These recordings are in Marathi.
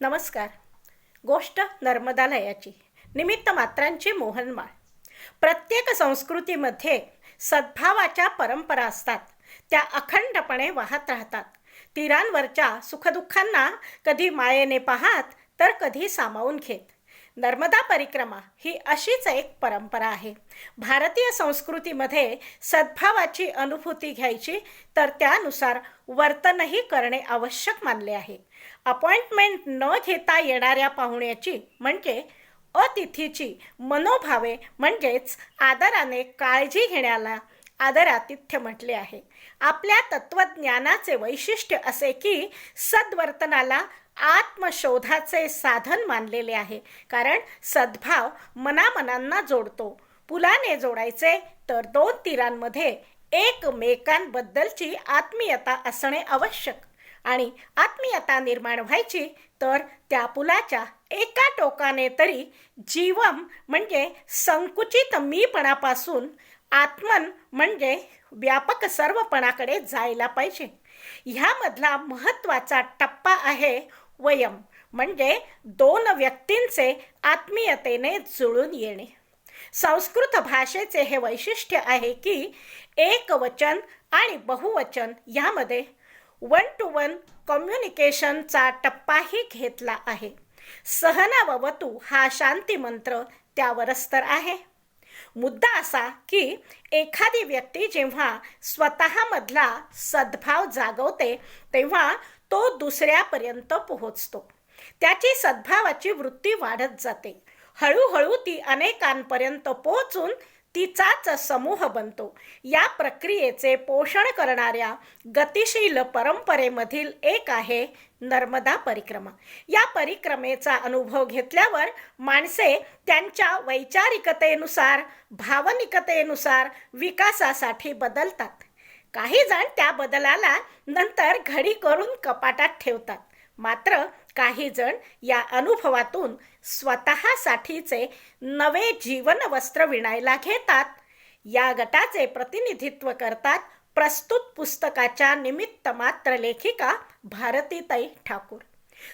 नमस्कार. गोष्ट नर्मदालयाची. निमित्त मात्रांची मोहनमाळ प्रत्येक संस्कृतीमध्ये सद्भावाच्या परंपरा असतात. त्या अखंडपणे वाहत राहतात. तीरांवरच्या सुखदुःखांना कधी मायेने पाहात तर कधी सामावून घेत. नर्मदा परिक्रमा ही अशीच एक परंपरा आहे. भारतीय संस्कृतीमध्ये सद्भावाची अनुभूती घ्यायची तर त्यानुसार वर्तनही करणे आवश्यक मानले आहे. अपॉइंटमेंट न घेता येणाऱ्या पाहुण्याची म्हणजे अतिथीची मनोभावे म्हणजेच आदराने काळजी घेण्याला आदरातिथ्य म्हटले आहे. आपल्या तत्वज्ञानाचे वैशिष्ट्य असे की सद्वर्तनाला आत्मशोधाचे साधन मानलेले आहे. कारण सद्भाव मनामनांना जोडतो. पुलाने जोडायचे तर दोन तीरांमध्ये एकमेकांबद्दलची आत्मीयता असणे आवश्यक. आणि आत्मीयता निर्माण व्हायची तर त्या पुलाच्या एका टोकाने तरी जीवम म्हणजे संकुचित मीपणापासून आत्मन म्हणजे व्यापक सर्वपणाकडे जायला पाहिजे. ह्यामधला महत्त्वाचा टप्पा आहे वयम. म्हणजे दोन व्यक्तींचे आत्मीयतेने जुळून येणे. संस्कृत भाषेचे हे वैशिष्ट्य आहे की एकवचन आणि बहुवचन यामध्ये वन टू वन कम्युनिकेशनचा टप्पाही घेतला आहे. सहनाववतू हा शांती मंत्र त्यावरच तर आहे. मुद्दा असा की एखादी व्यक्ती जेव्हा स्वतःमधला सद्भाव जागवते तेव्हा तो दुसऱ्यापर्यंत पोहोचतो. त्याची सद्भावाची वृत्ती वाढत जाते. हळूहळू ती अनेकांपर्यंत पोहोचून तिचाच समूह बनतो. या प्रक्रियेचे पोषण करणाऱ्या गतिशील परंपरेमधील एक आहे नर्मदा परिक्रमा. या परिक्रमेचा अनुभव घेतल्यावर माणसे त्यांच्या वैचारिकतेनुसार भावनिकतेनुसार विकासासाठी बदलतात. काही जण त्या बदलाला नंतर घडी करून कपाटात ठेवतात. मात्र काही जण या अनुभवातून स्वतःसाठीचे नवे जीवन वस्त्र विणायला घेतात. या गटाचे प्रतिनिधित्व करतात प्रस्तुत पुस्तकाच्या निमित्त मात्र लेखिका भारतीताई ठाकूर.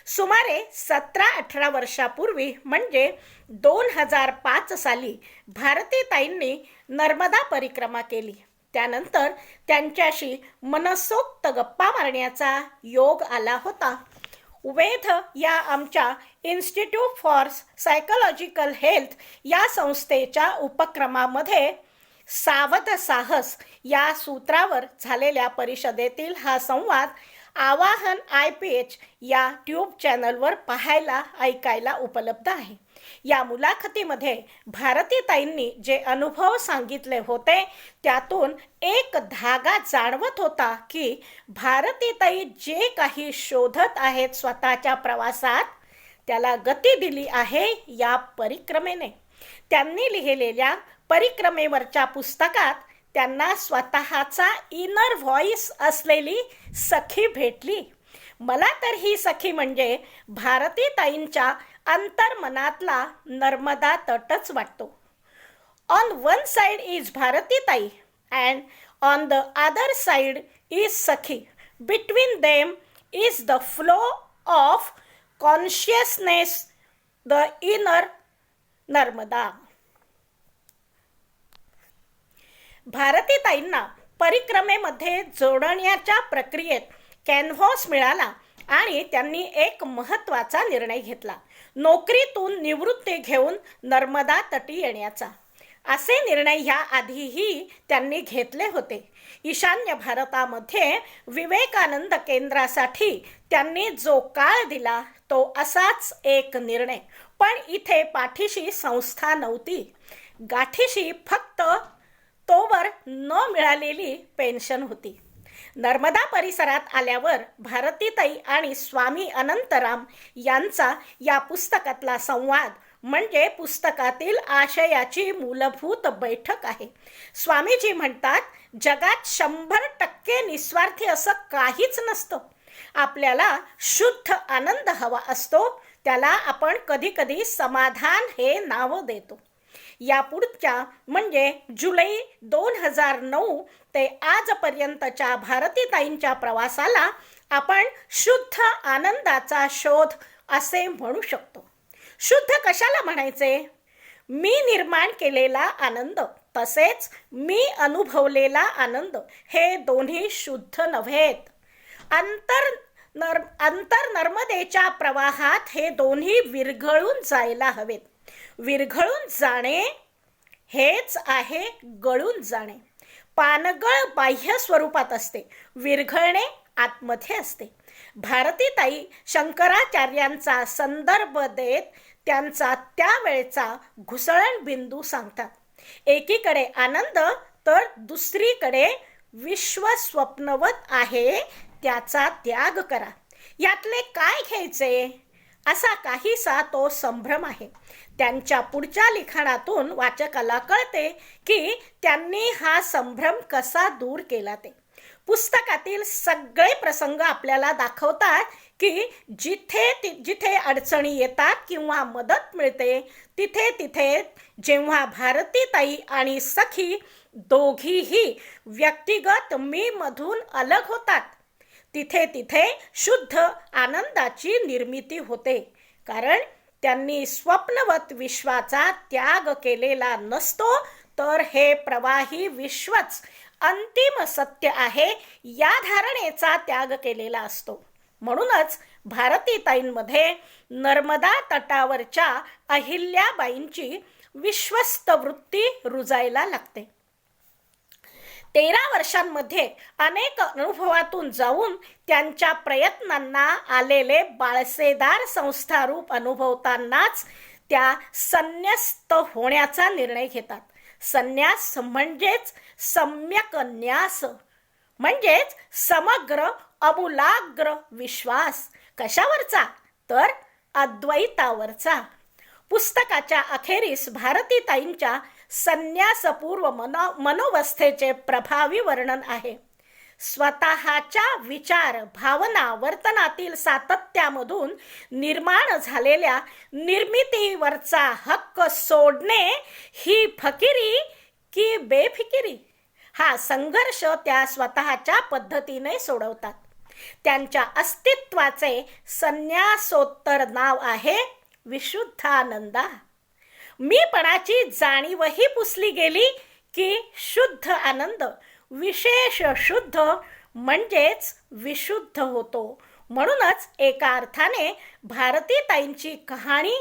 सुमारे सतरा अठरा वर्षापूर्वी म्हणजे दोन हजार पाच साली भारतीताईंनी नर्मदा परिक्रमा केली. त्यानंतर त्यांच्याशी मनसोक्त गप्पा मारण्याचा योग आला होता. वेध या आमच्या इन्स्टिट्यूट फॉर सायकोलॉजिकल हेल्थ या संस्थेच्या उपक्रमामध्ये सावध साहस या सूत्रावर झालेल्या परिषदेतील हा संवाद आवाहन आय पी एच या ट्यूब चॅनलवर पाहायला ऐकायला उपलब्ध आहे. या मुलाखतीमध्ये भारतीताईंनी जे अनुभव सांगितले होते त्यातून एक धागा जाणवत होता की भारतीताई जे काही शोधत आहेत स्वतःच्या प्रवासात त्याला गती दिली आहे या परिक्रमेने. त्यांनी लिहिलेल्या परिक्रमेवरच्या पुस्तकात त्यांना स्वतःचा इनर व्हॉइस असलेली सखी भेटली. मला तर ही सखी म्हणजे भारतीताईंच्या अंतर्मनातला नर्मदा तटच वाटतो. On one side is Bharatitai and on the other side is Sakhi. Between them is the flow of consciousness the inner Narmada. भारतीताईंना परिक्रमेमध्ये जोडण्याच्या प्रक्रियेत कॅनव्हास मिळाला आणि त्यांनी एक महत्त्वाचा निर्णय घेतला. नोकरीतून निवृत्ती घेऊन नर्मदा तटी येण्याचा. असे निर्णय ह्या आधीही त्यांनी घेतले होते. ईशान्य भारतामध्ये विवेकानंद केंद्रासाठी त्यांनी जो काळ दिला तो असाच एक निर्णय. पण इथे पाठीशी संस्था नव्हती. गाठीशी फक्त तोवर न मिळालेली पेन्शन होती. नर्मदा परिसरात आल्यावर भारतीताई आणि स्वामी अनंतराम यांचा या पुस्तकातला संवाद म्हणजे पुस्तकातील आशयाची मूलभूत बैठक आहे. स्वामीजी म्हणतात जगात शंभर टक्के निस्वार्थी असं काहीच नसतं. आपल्याला शुद्ध आनंद हवा असतो त्याला आपण कधी कधी समाधान हे नाव देतो. या पुढच्या म्हणजे जुलै दोन हजार नऊ ते आजपर्यंतच्या भारतीताईंच्या प्रवासाला आपण शुद्ध आनंदाचा शोध असे म्हणू शकतो. शुद्ध कशाला म्हणायचे? मी निर्माण केलेला आनंद तसेच मी अनुभवलेला आनंद हे दोन्ही शुद्ध नव्हेत. अंतर नर अंतर नर्मदेच्या प्रवाहात हे दोन्ही विरघळून जायला हवेत. विरघळून जाणे हेच आहे गळून जाणे. पानगळ बाह्य स्वरूपात असते. विरघळणे आतमध्ये असते. भारतीताई शंकराचार्यांचा संदर्भ देत त्यांचा त्यावेळचा घुसळण बिंदू सांगतात. एकीकडे आनंद तर दुसरीकडे विश्व स्वप्नवत आहे त्याचा त्याग करा. यातले काय घ्यायचे? असा काहीसा तो संभ्रम आहे. त्यांच्या पुढच्या लिखाणातून वाचकाला कळते की त्यांनी हा संभ्रम कसा दूर केला ते. पुस्तकातील सगळे प्रसंग आपल्याला दाखवतात की जिथे ति- जिथे अडचणी येतात किंवा मदत मिळते तिथे तिथे जेव्हा भारतीताई आणि सखी दोघीही व्यक्तिगत मी मधून अलग होतात तिथे तिथे शुद्ध आनंदाची निर्मिती होते. कारण त्यांनी स्वप्नवत विश्वाचा त्याग केलेला नसतो तर हे प्रवाही विश्वच अंतिम सत्य आहे या धारणेचा त्याग केलेला असतो. म्हणूनच भारतीताईंमध्ये नर्मदा तटावरच्या अहिल्याबाईंची विश्वस्त वृत्ती रुजायला लागते. तेरा वर्षांमध्ये अनेक अनुभवातून जाऊन त्यांच्या प्रयत्नांना आलेले बाळसेदार संस्थारूप अनुभवतानाच त्या संन्यस्त होण्याचा निर्णय घेतात. संन्यास म्हणजेच सम्यक न्यास म्हणजेच समग्र अमूलाग्र विश्वास. कशावरचा? तर अद्वैतावरचा. पुस्तकाच्या अखेरीस भारतीताईंच्या संन्यासपूर्व मनो मनोवस्थेचे प्रभावी वर्णन आहे. स्वतःच्या विचार भावना वर्तनातील सातत्यामधून निर्माण झालेल्या निर्मितीवरचा हक्क सोडणे ही फकिरी की बेफिकिरी? हा संघर्ष त्या स्वतःच्या पद्धतीने सोडवतात. त्यांच्या अस्तित्वाचे संन्यासोत्तर नाव आहे विशुद्धानंदा. मीपणाची जाणीवही पुसली गेली की शुद्ध आनंद विशेष शुद्ध म्हणजेच विशुद्ध होतो. म्हणूनच एका अर्थाने भारतीताईंची कहाणी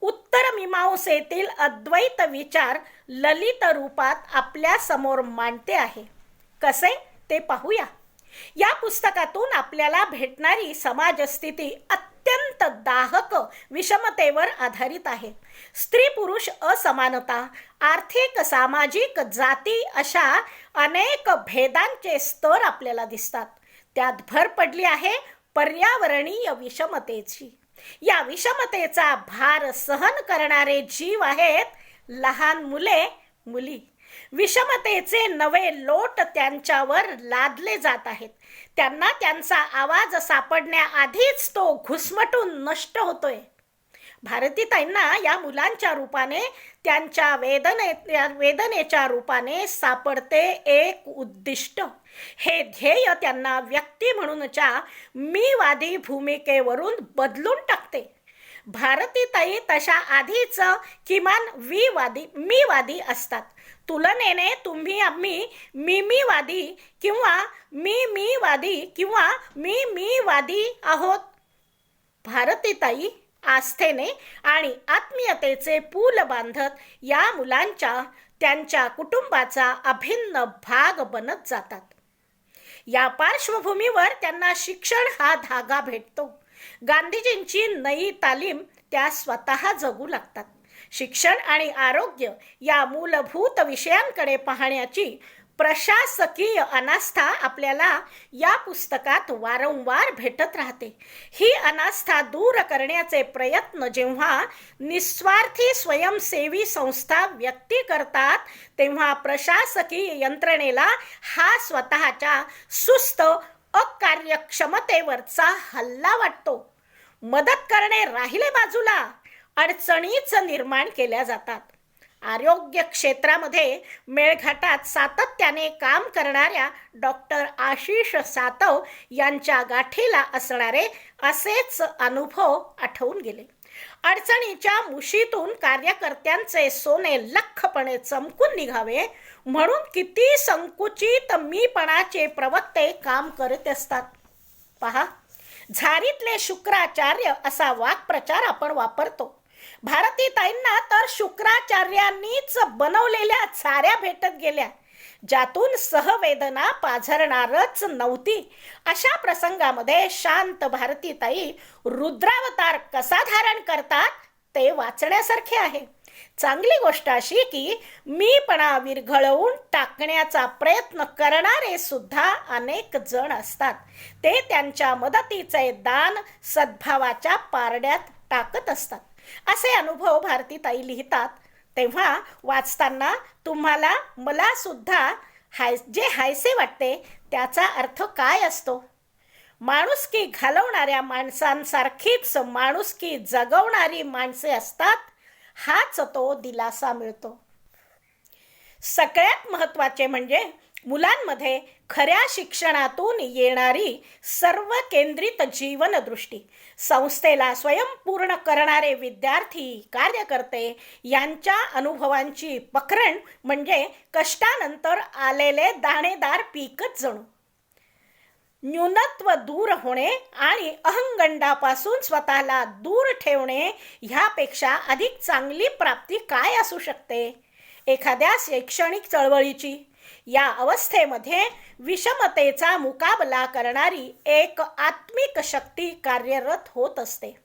उत्तर मीमांसेतील अद्वैत विचार ललित रूपात आपल्यासमोर मांडते आहे. कसे? ते पाहूया. या पुस्तकातून आपल्याला भेटणारी समाजस्थिती अत्यंत दाहक विषमतेवर आधारित आहे. स्त्री पुरुष असमानता आर्थिक सामाजिक जाती अशा अनेक भेदांचे स्तर आपल्याला दिसतात. त्यात भर पडली आहे पर्यावरणीय विषमतेची. या विषमतेचा भार सहन करणारे जीव आहेत लहान मुले मुली. विषमतेचे नवे लोट त्यांच्यावर लादले जात आहेत. त्यांना त्यांचा आवाज सापडण्याआधीच तो घुसमटून नष्ट होतोय. भारतीताईंना या मुलांच्या रूपाने त्यांच्या वेदने वेदनेच्या रूपाने सापडते एक उद्दिष्ट. हे ध्येय त्यांना व्यक्ती म्हणूनच्या मीवादी भूमिकेवरून बदलून टाकते. भारतीताई तशा आधीच किमान विवादी मीवादी असतात. तुलनेने तुम्ही आम्ही मी मीवादी किंवा मी मी वादी किंवा मी मी वादी आहोत. भारतीताई आस्थेने आणि आत्मीयतेचे पूल बांधत या मुलांच्या त्यांच्या कुटुंबाचा अभिन्न भाग बनत जातात. या पार्श्वभूमीवर त्यांना शिक्षण हा धागा भेटतो. गांधीजींची नई तालीम त्या स्वतः जगू लागतात. शिक्षण आणि आरोग्य या मूलभूत विषयांकडे पाहण्याची प्रशासकीय अनास्था आपल्याला या पुस्तकात वारंवार भेटत राहते. ही अनास्था दूर करण्याचे प्रयत्न जेव्हा निस्वार्थी स्वयंसेवी संस्था व्यक्ती करतात तेव्हा प्रशासकीय यंत्रणेला हा स्वतःच्या सुस्त अकार्यक्षमतेवरचा हल्ला वाटतो. मदत करणे राहिले बाजूला. अडचणीच निर्माण केल्या जातात. आरोग्य क्षेत्रामध्ये मेळघाटात सातत्याने काम करणाऱ्या डॉक्टर आशिष सातव यांच्या गाठीला असणारे असेच अनुभव आठवून गेले. अडचणीच्या मुशीतून कार्यकर्त्यांचे सोने लखपणे चमकून निघावे म्हणून किती संकुचित मीपणाचे प्रवक्ते काम करत असतात. पहा झारीतले शुक्राचार्य असा वाक्प्रचार आपण वापरतो. भारतीताईंना तर शुक्राचार्यांनीच बनवलेल्या साऱ्या भेटत गेल्या ज्यातून सहवेदना पाझरणारच नव्हती. अशा प्रसंगामध्ये शांत भारतीताई रुद्रावतार कसा धारण करतात ते वाचण्यासारखे आहे. चांगली गोष्ट अशी की मीपणा विरघळवून टाकण्याचा प्रयत्न करणारे सुद्धा अनेक जण असतात. ते त्यांच्या मदतीचे दान सद्भावाच्या पारड्यात टाकत असतात. असे अनुभव भारतीताई लिहितात. तेव्हा वाचताना तुम्हाला मला सुद्धा हाय जे हायसे वाटते त्याचा अर्थ काय असतो? माणुसकी घालवणाऱ्या माणसांसारखीच माणुसकी जगवणारी माणसे असतात हाच तो दिलासा मिळतो. सगळ्यात महत्त्वाचे म्हणजे मुलांमध्ये खऱ्या शिक्षणातून येणारी सर्व केंद्रित जीवनदृष्टी. संस्थेला स्वयंपूर्ण करणारे विद्यार्थी कार्यकर्ते यांच्या अनुभवांची पखरण म्हणजे कष्टानंतर आलेले दाणेदार पीकच जणू. न्यूनत्व दूर होणे आणि अहंगंडापासून स्वतःला दूर ठेवणे ह्यापेक्षा अधिक चांगली प्राप्ती काय असू शकते? एखाद्या शैक्षणिक चळवळीची या अवस्थेमध्ये विषमतेचा मुकाबला करणारी एक आत्मिक शक्ती कार्यरत होत असते.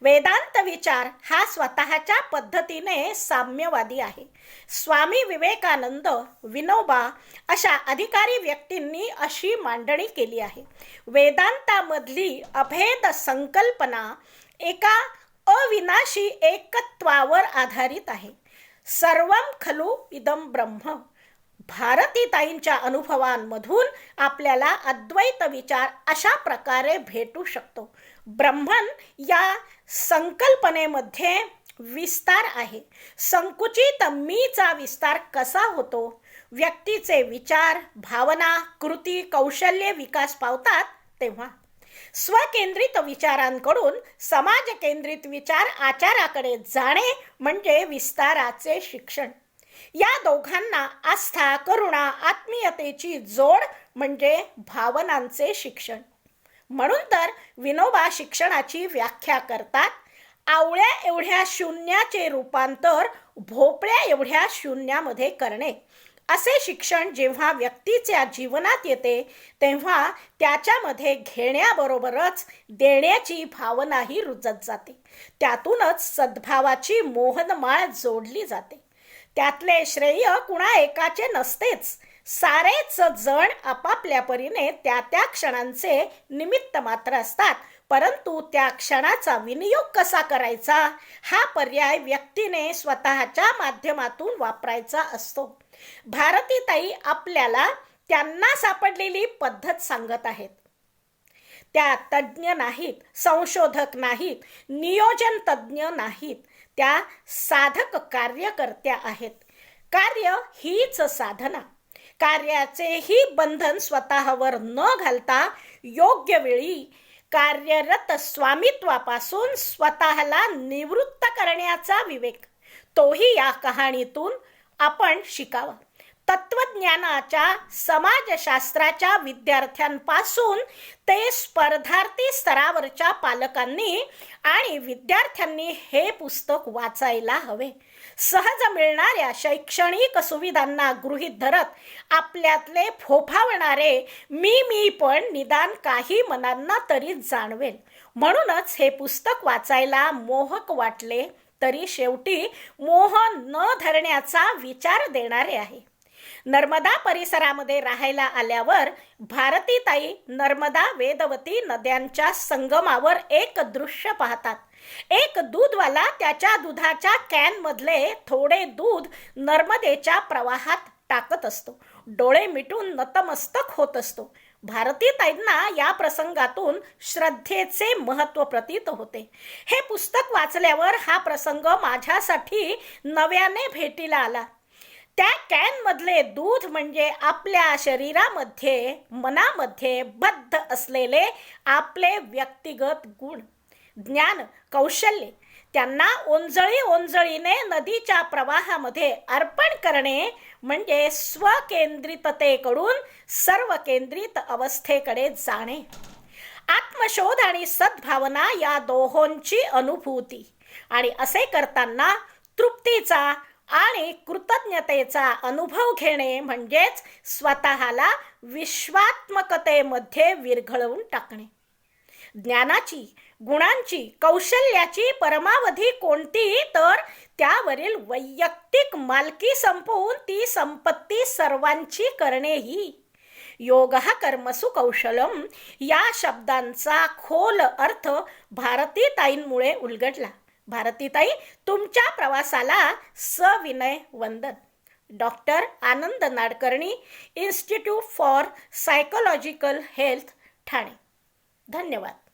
वेदांत विचार हा स्वतःच्या पद्धतीने साम्यवादी आहे. स्वामी विवेकानंद विनोबा अशा अधिकारी व्यक्तींनी अशी मांडणी केली आहे. वेदांतामधली अभेद संकल्पना एका अविनाशी एकत्वावर आधारित आहे. सर्वम खलु इदम ब्रह्म. भारतीताईंच्या अनुभवांमधून आपल्याला अद्वैत विचार अशा प्रकारे भेटू शकतो. ब्रह्मन या संकल्पनेमध्ये विस्तार आहे. संकुचित मीचा विस्तार कसा होतो? व्यक्तीचे विचार भावना कृती कौशल्य विकास पावतात तेव्हा. स्वकेंद्रित विचारांकडून समाज केंद्रित विचार आचाराकडे जाणे म्हणजे विस्ताराचे शिक्षण. या दोघांना आस्था करुणा आत्मीयतेची जोड म्हणजे भावनांचे शिक्षण. म्हणून तर विनोबा शिक्षणाची व्याख्या करतात आवळ्या एवढ्या शून्याचे रूपांतर भोपळ्या एवढ्या शून्यामध्ये करणे. असे शिक्षण जेव्हा व्यक्तीच्या जीवनात येते तेव्हा त्याच्यामध्ये घेण्याबरोबरच देण्याची भावनाही रुजत जाते. त्यातूनच सद्भावाची मोहनमाळ जोडली जाते. त्यातले श्रेय कुणा एकाचे नसतेच. सारेच जण आपापल्या परीने त्या त्या क्षणांचे निमित्त मात्र असतात. परंतु त्या क्षणाचा विनियोग कसा करायचा? हा पर्याय व्यक्तीने स्वतःच्या माध्यमातून वापरायचा असतो. भारतीताई आपल्याला त्यांना सापडलेली पद्धत सांगत आहेत. त्या तज्ज्ञ नाहीत संशोधक नाहीत नियोजन तज्ज्ञ नाहीत. त्या साधक कार्यकर्त्या आहेत. कार्य हीच साधना. कार्याचेही बंधन स्वतःवर न घालता योग्य वेळी कार्यरत स्वामित्वापासून स्वतःला निवृत्त करण्याचा विवेक. तोही या कहाणीतून आपण शिकावा. तत्वज्ञानाच्या समाजशास्त्राच्या विद्यार्थ्यांपासून ते स्पर्धार्थी स्तरावरच्या पालकांनी आणि विद्यार्थ्यांनी हे पुस्तक वाचायला हवे. सहज मिळणाऱ्या शैक्षणिक सुविधांना गृहीत धरत आपल्यातले फोफावणारे मी मी पण निदान काही मनांना तरी जाणवेल. म्हणूनच हे पुस्तक वाचायला मोहक वाटले तरी शेवटी मोह न धरण्याचा विचार देणारे आहे. नर्मदा परिसरामध्ये राहायला आल्यावर भारतीताई नर्मदा वेदवती नद्यांच्या संगमावर एक दृश्य पाहतात. एक दूधवाला त्याच्या दुधाच्या कॅन मधले थोडे दूध नर्मदेच्या प्रवाहात टाकत असतो. डोळे मिटून नतमस्तक होत असतो. भारतीताईंना या प्रसंगातून श्रद्धेचे महत्त्व प्रतीत होते. हे पुस्तक वाचल्यावर हा प्रसंग माझ्यासाठी नव्याने भेटीला आला. त्या कॅनमधले दूध म्हणजे आपल्या शरीरामध्ये मनामध्ये बद्ध असलेले आपले व्यक्तिगत गुण ज्ञान कौशल्य त्यांना ओंजळी ओंजळीने नदीच्या प्रवाहामध्ये अर्पण करणे म्हणजे स्वकेंद्रिततेकडून सर्वकेंद्रित अवस्थेकडे जाणे. आत्मशोध आणि सद्भावना या दोहोंची अनुभूती आणि असे करताना तृप्तीचा आणि कृतज्ञतेचा अनुभव घेणे म्हणजेच स्वतःला विश्वात्मकतेमध्ये विरघळवून टाकणे. ज्ञानाची गुणांची कौशल्याची परमावधी कोणती तर त्यावरील वैयक्तिक मालकी संपवून ती संपत्ती सर्वांची करणे ही योग कर्मसु कौशलम या शब्दांचा खोल अर्थ भारतीताईंमुळे उलगडला. भारतीताई तुमच्या प्रवासाला सविनय वंदन. Doctor Anand Nadkarni institute for psychological health Thane. धन्यवाद.